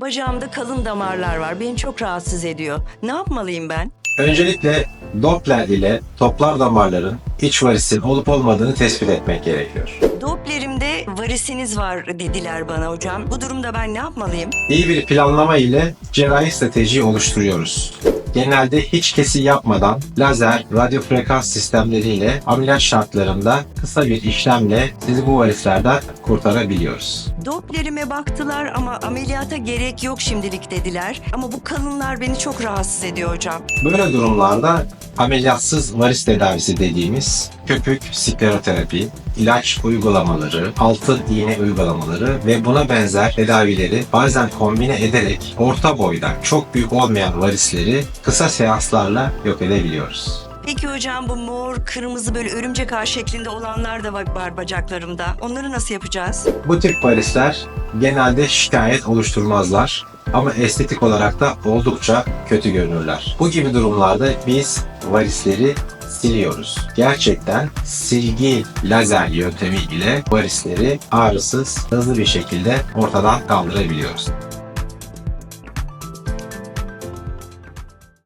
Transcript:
Bacağımda kalın damarlar var. Beni çok rahatsız ediyor. Ne yapmalıyım ben? Öncelikle Doppler ile toplar damarların iç varisin olup olmadığını tespit etmek gerekiyor. Dopplerimde varisiniz var dediler bana hocam. Bu durumda ben ne yapmalıyım? İyi bir planlama ile cerrahi strateji oluşturuyoruz. Genelde hiç kesi yapmadan lazer, radyo frekans sistemleriyle ameliyat şartlarında kısa bir işlemle sizi bu varislerden kurtarabiliyoruz. Dopplerime baktılar ama ameliyata gerek yok şimdilik dediler. Ama bu kalınlar beni çok rahatsız ediyor hocam. Böyle durumlarda ameliyatsız varis tedavisi dediğimiz köpük skleroterapi, ilaç uygulamaları, altı iğne uygulamaları ve buna benzer tedavileri bazen kombine ederek orta boyda çok büyük olmayan varisleri kısa seanslarla yok edebiliyoruz. Peki hocam bu mor, kırmızı böyle örümcek ağ şeklinde olanlar da var bacaklarımda. Onları nasıl yapacağız? Bu tip varisler genelde şikayet oluşturmazlar ama estetik olarak da oldukça kötü görünürler. Bu gibi durumlarda biz varisleri siliyoruz. Gerçekten silgi lazer yöntemi ile varisleri ağrısız, hızlı bir şekilde ortadan kaldırabiliyoruz.